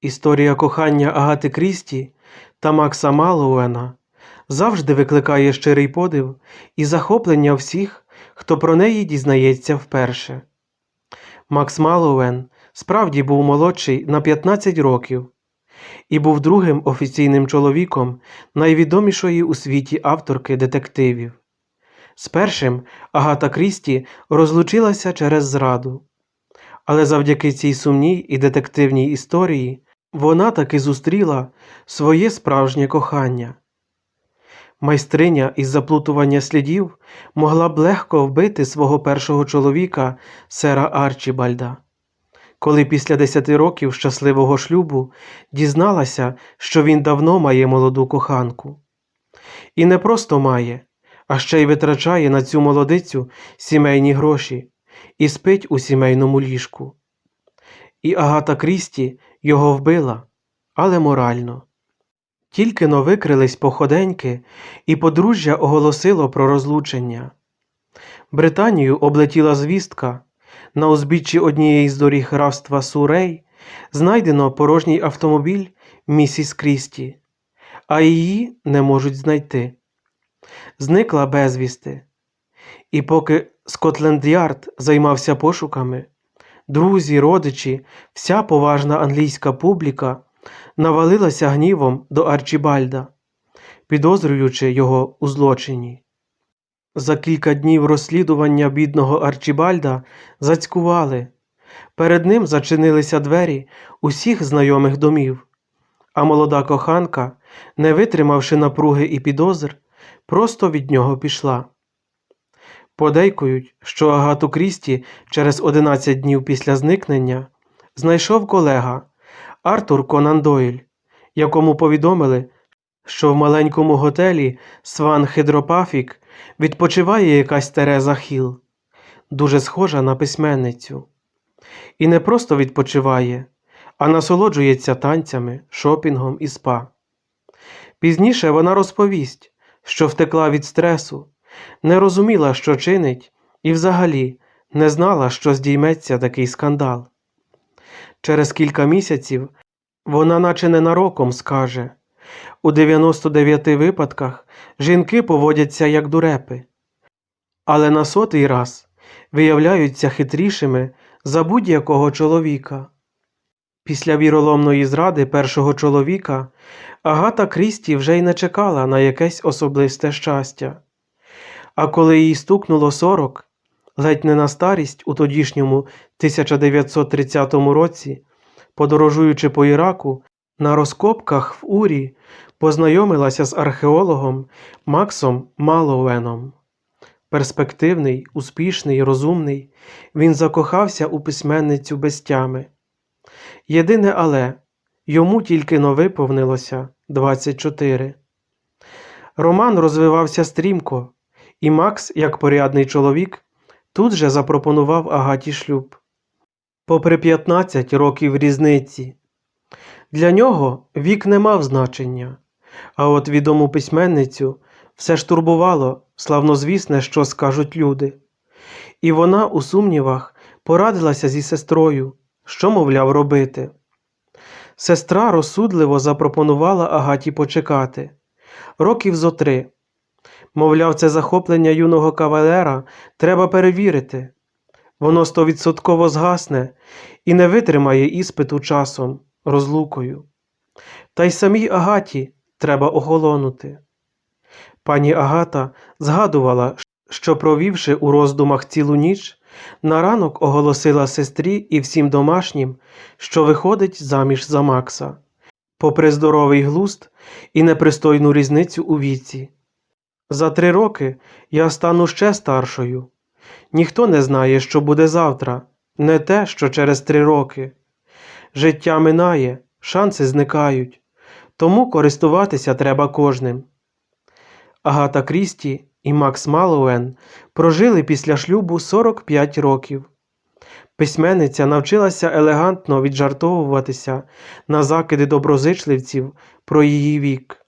Історія кохання Агати Крісті та Макса Малоуена завжди викликає щирий подив і захоплення всіх, хто про неї дізнається вперше. Макс Малоуен справді був молодший на 15 років і був другим офіційним чоловіком найвідомішої у світі авторки детективів. З першим Агата Крісті розлучилася через зраду. Але завдяки цій сумній і детективній історії вона таки зустріла своє справжнє кохання. Майстриня із заплутування слідів могла б легко вбити свого першого чоловіка, сера Арчібальда. Коли після десяти років щасливого шлюбу дізналася, що він давно має молоду коханку. І не просто має, а ще й витрачає на цю молодицю сімейні гроші і спить у сімейному ліжку. І Агата Крісті його вбила, але морально. Тільки но викрились походеньки, і подружжя оголосило про розлучення. Британію облетіла звістка. На узбіччі однієї з доріг графства Сурей знайдено порожній автомобіль місіс Крісті, а її не можуть знайти. Зникла безвісти. І поки Скотленд-Ярд займався пошуками, друзі, родичі, вся поважна англійська публіка навалилася гнівом до Арчібальда, підозрюючи його у злочині. За кілька днів розслідування бідного Арчібальда зацькували. Перед ним зачинилися двері усіх знайомих домів, а молода коханка, не витримавши напруги і підозр, просто від нього пішла. Подейкують, що Агату Крісті через 11 днів після зникнення знайшов колега Артур Конан Дойль, якому повідомили, що в маленькому готелі Сван Хидропафік відпочиває якась Тереза Хіл, дуже схожа на письменницю. І не просто відпочиває, а насолоджується танцями, шопінгом і спа. Пізніше вона розповість, що втекла від стресу, не розуміла, що чинить, і взагалі не знала, що здійметься такий скандал. Через кілька місяців вона наче ненароком скаже у 99 випадках жінки поводяться як дурепи, але на сотий раз виявляються хитрішими за будь-якого чоловіка. Після віроломної зради першого чоловіка Агата Крісті вже й не чекала на якесь особисте щастя. А коли їй стукнуло сорок, ледь не на старість у тодішньому 1930 році, подорожуючи по Іраку, на розкопках в Урі познайомилася з археологом Максом Малоуеном. Перспективний, успішний, розумний, він закохався у письменницю без тями. Єдине але йому тільки но виповнилося 24. Роман розвивався стрімко, і Макс, як порядний чоловік, тут же запропонував Агаті шлюб. Попри 15 років різниці. Для нього вік не мав значення, а от відому письменницю все ж турбувало, славнозвісне, що скажуть люди. І вона у сумнівах порадилася зі сестрою, що, мовляв, робити. Сестра розсудливо запропонувала Агаті почекати років зо три. Мовляв, це захоплення юного кавалера треба перевірити. Воно стовідсотково згасне і не витримає іспиту часом, розлукою. Та й самій Агаті треба охолонути. Пані Агата згадувала, що, провівши у роздумах цілу ніч, на ранок оголосила сестрі і всім домашнім, що виходить заміж за Макса, попри здоровий глуст і непристойну різницю у віці. За три роки я стану ще старшою. Ніхто не знає, що буде завтра, не те, що через три роки. Життя минає, шанси зникають, тому користуватися треба кожним. Агата Крісті і Макс Малоуен прожили після шлюбу 45 років. Письменниця навчилася елегантно віджартовуватися на закиди доброзичливців про її вік.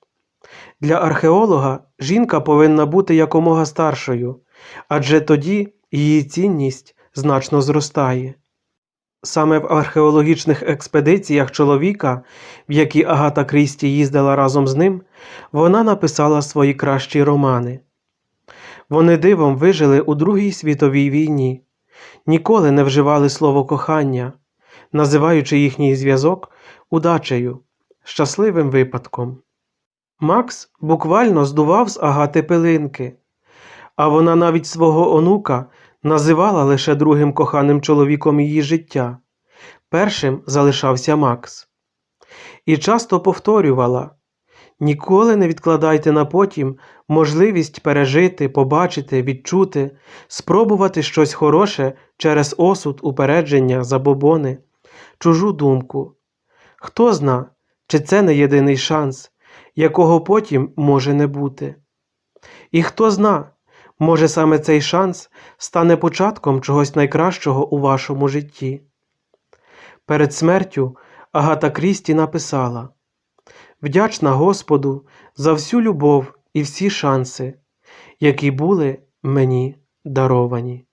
Для археолога жінка повинна бути якомога старшою, адже тоді її цінність значно зростає. Саме в археологічних експедиціях чоловіка, в які Агата Крісті їздила разом з ним, вона написала свої кращі романи. Вони дивом вижили у Другій світовій війні, ніколи не вживали слово кохання, називаючи їхній зв'язок удачею, щасливим випадком. Макс буквально здував з Агати пилинки, а вона навіть свого онука називала лише другим коханим чоловіком її життя. Першим залишався Макс. І часто повторювала ніколи не відкладайте на потім можливість пережити, побачити, відчути, спробувати щось хороше через осуд, упередження, забобони, чужу думку. Хто зна, чи це не єдиний шанс, якого потім може не бути. І хто зна, може саме цей шанс стане початком чогось найкращого у вашому житті. Перед смертю Агата Крісті написала Вдячна Господу за всю любов і всі шанси, які були мені даровані.